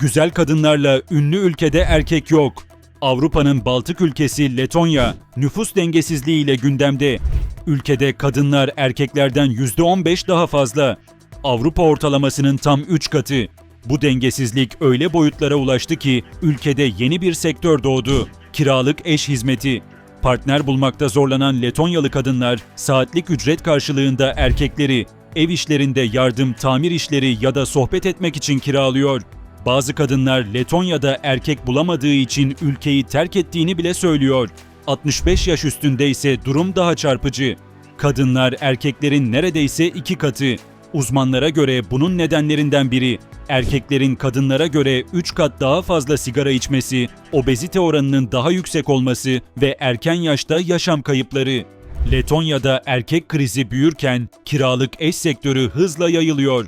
Güzel kadınlarla ünlü ülkede erkek yok. Avrupa'nın Baltık ülkesi Letonya nüfus dengesizliğiyle gündemde. Ülkede kadınlar erkeklerden %15 daha fazla. Avrupa ortalamasının tam 3 katı. Bu dengesizlik öyle boyutlara ulaştı ki ülkede yeni bir sektör doğdu. Kiralık eş hizmeti. Partner bulmakta zorlanan Letonyalı kadınlar saatlik ücret karşılığında erkekleri ev işlerinde yardım, tamir işleri ya da sohbet etmek için kiralıyor. Bazı kadınlar Letonya'da erkek bulamadığı için ülkeyi terk ettiğini bile söylüyor. 65 yaş üstünde ise durum daha çarpıcı. Kadınlar erkeklerin neredeyse iki katı. Uzmanlara göre bunun nedenlerinden biri erkeklerin kadınlara göre 3 kat daha fazla sigara içmesi, obezite oranının daha yüksek olması ve erken yaşta yaşam kayıpları. Letonya'da erkek krizi büyürken kiralık eş sektörü hızla yayılıyor.